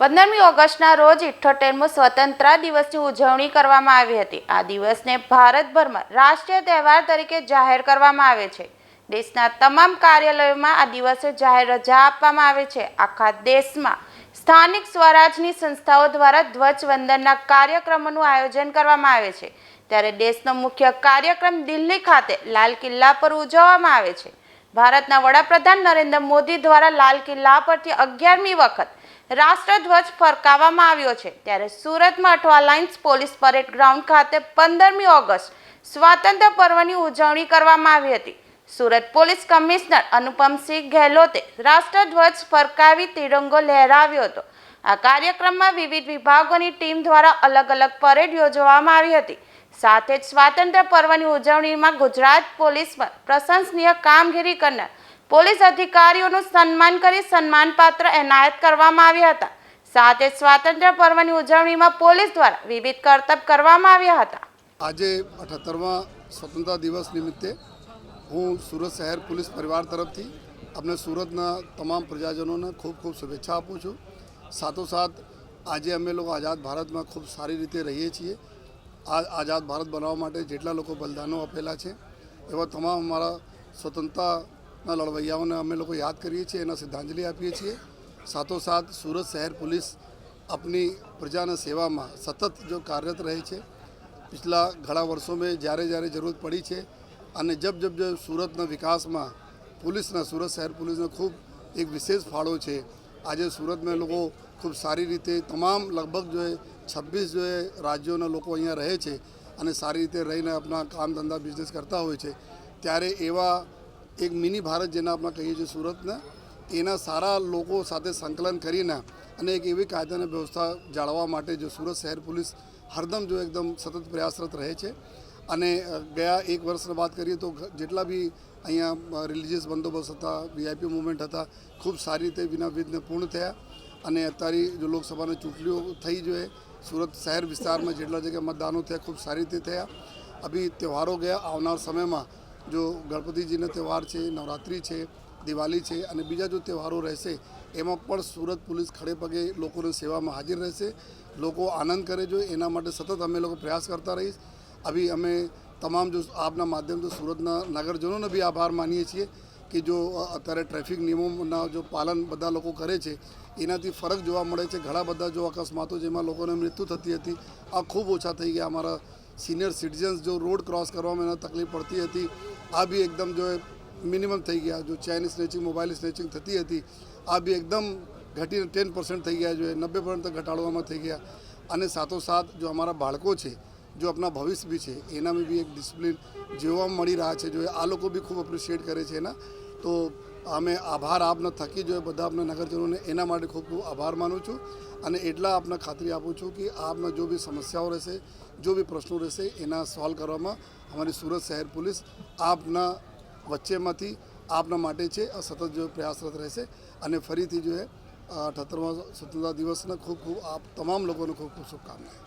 પંદરમી ઓગસ્ટના રોજ ઇઠ્ઠોતેરમો સ્વતંત્ર દિવસની ઉજવણી કરવામાં આવી હતી. આ દિવસને ભારતભરમાં રાષ્ટ્રીય તહેવાર તરીકે જાહેર કરવામાં આવે છે. દેશના તમામ કાર્યાલયોમાં આ દિવસે જાહેર રજા આપવામાં આવે છે. આખા દેશમાં સ્થાનિક સ્વરાજની સંસ્થાઓ દ્વારા ધ્વજવંદનના કાર્યક્રમોનું આયોજન કરવામાં આવે છે. ત્યારે દેશનો મુખ્ય કાર્યક્રમ દિલ્હી ખાતે લાલ કિલ્લા પર ઉજવવામાં આવે છે. ભારતના વડાપ્રધાન નરેન્દ્ર મોદી દ્વારા લાલ કિલ્લા પરથી અગિયારમી વખત રાષ્ટ્રધ્વજ ફરકાવવામાં આવ્યો છે. ત્યારે સુરતમાં Athwa lines police parade ground ખાતે પંદરમી ઓગસ્ટ સ્વાતંત્ર્ય પર્વની ઉજવણી કરવામાં આવી હતી. સુરત પોલીસ કમિશનર અનુપમસિંહ ગેહલોતે રાષ્ટ્રધ્વજ ફરકાવી તિરંગો લહેરાવ્યો હતો. આ કાર્યક્રમમાં વિવિધ વિભાગોની ટીમ દ્વારા અલગ અલગ પરેડ યોજવામાં આવી હતી. સાથે જ સ્વાતંત્ર્ય પર્વની ઉજવણીમાં ગુજરાત પોલીસ પર પ્રશંસનીય કામગીરી કરનાર પોલીસ અધિકારીઓનું સન્માન કરી સન્માનપાત્ર એનાયત કરવામાં આવ્યા હતા. સાથે સ્વાતંત્ર્ય પર્વની ઉજવણીમાં પોલીસ દ્વારા વિવિધ કરતબ કરવામાં આવ્યા હતા. આજે અઠ્ઠાત્તરમા સ્વતંત્રતા દિવસ નિમિત્તે હું સુરત શહેર પોલીસ પરિવાર તરફથી આપણે સુરતના તમામ પ્રજાજનોને ખૂબ ખૂબ શુભેચ્છા આપું છું. સાથોસાથ આજે અમે લોકો આઝાદ ભારતમાં ખૂબ સારી રીતે રહીએ છીએ. આ આઝાદ ભારત બનાવવા માટે જેટલા લોકો બલિદાનો આપેલા છે, એવા તમામ અમારા સ્વતંત્રતાના લડવૈયાઓને અમે લોકો યાદ કરીએ છીએ, એના શ્રદ્ધાંજલિ આપીએ છીએ. સાથોસાથ સુરત શહેર પોલીસ આપની પ્રજાના સેવામાં સતત જો કાર્યરત રહે છે, પિછલા ઘણા વર્ષો મેં જ્યારે જ્યારે જરૂરત પડી છે અને જબ જબ જબ સુરતના વિકાસમાં પોલીસના, સુરત શહેર પોલીસનો ખૂબ એક વિશેષ ફાળો છે. આજે સુરતમાં લોકો ખૂબ સારી રીતે તમામ લગભગ જો છવ્વીસ જો રાજ્યોના લોકો અહીંયા રહે છે અને સારી રીતે રહીને આપણા કામ ધંધા, બિઝનેસ કરતા હોય છે. ત્યારે એવા એક મિની ભારત જેને આપણે કહીએ છીએ સુરતને, એના સારા લોકો સાથે સંકલન કરીને અને એક એવી કાયદાની વ્યવસ્થા જાળવવા માટે જો સુરત શહેર પોલીસ હરદમ જો એકદમ સતત પ્રયાસરત રહે છે. અને ગયા એક વર્ષની વાત કરીએ તો જેટલા બી અહીંયા રિલિજિયસ બંદોબસ્ત હતા વીઆઈપી મુવમેન્ટ હતા, ખૂબ સારી રીતે વિના વિઘ્ને પૂર્ણ થયા. અને અત્યારે જો લોકસભાની ચૂંટણીઓ થઈ જોઈએ, સુરત શહેર વિસ્તારમાં જેટલા જગ્યાએ મતદાનો થયા, ખૂબ સારી રીતે થયા. અભી તહેવારો ગયા, આવનાર સમયમાં જો ગણપતિજીનો તહેવાર છે, નવરાત્રિ છે, દિવાળી છે અને બીજા જો તહેવારો રહેશે, એમાં પણ સુરત પોલીસ ખડે પગે લોકોની સેવામાં હાજર રહેશે. લોકો આનંદ કરે જો, એના માટે સતત અમે લોકો પ્રયાસ કરતા રહીશ. અભી અમે તમામ જો આપના માધ્યમથી સુરતના નગરજનોને બી આભાર માનીએ છીએ કે જો અત્યારે ટ્રાફિક નિયમોના જો પાલન બધા લોકો કરે છે, એનાથી ફરક જોવા મળે છે. ઘણા બધા જો અકસ્માતો જેમાં લોકોને મૃત્યુ થતી હતી, આ ખૂબ ઓછા થઈ ગયા અમારા સિનિયર સિટીઝન્સ જો રોડ ક્રોસ કરવામાં એને તકલીફ પડતી હતી, આ બી એકદમ જો મિનિમમ થઈ ગયા. જો ચાઇની સ્નેચિંગ મોબાઈલ સ્નેચિંગ થતી હતી, આ બી એકદમ ઘટીને ટેન પર્સન્ટ થઈ ગયા જોઈએ નબ્બે પર્સન્ટ ઘટાડવામાં થઈ ગયા. અને સાથોસાથ જો અમારા બાળકો છે, જો આપણા ભવિષ્ય બી છે એનામાં બી એક ડિસિપ્લિન જોવા મળી રહ્યા છે. જો આ લોકો બી ખૂબ એપ્રિશિએટ કરે છે એના તો અમે આભાર આપને થકી જોઈએ બધા આપણા નગરજનોને એના માટે ખૂબ ખૂબ આભાર માનું છું. અને એટલા આપને ખાતરી આપું છું કે આપને જો બી સમસ્યાઓ રહેશે, જો બી પ્રશ્નો રહેશે, એના સોલ્વ કરવામાં અમારી સુરત શહેર પોલીસ આપના વચ્ચેમાંથી આપના માટે છે સતત જો પ્રયાસરત રહેશે. અને ફરીથી જો એ અઠત્તરમા સ્વતંત્રતા દિવસના ખૂબ ખૂબ આપ તમામ લોકોને ખૂબ ખૂબ શુભકામનાઓ.